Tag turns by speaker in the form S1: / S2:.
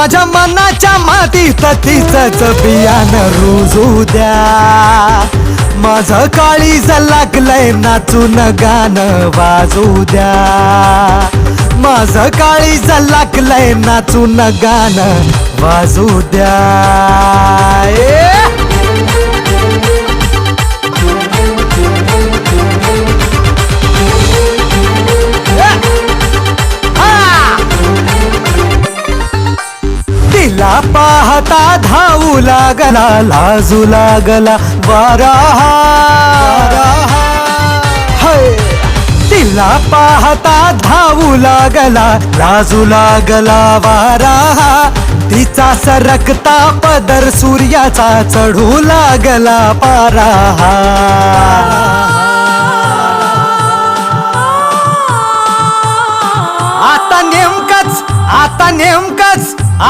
S1: माझ्या मनाच्या मातीत तिचंच बियाण रुजू द्या. माझं काळीज लागलंय नाचून गाणं वाजू द्या. माझं काळीज लागलंय नाचून गाणं वाजू द्या. तिला पाहता धावू लागला लाजू लागला वारा तिला पाहता धावू लागला लाजू लागला वारा तिचा सरकता पदर सूर्याचा चढू लागला पारा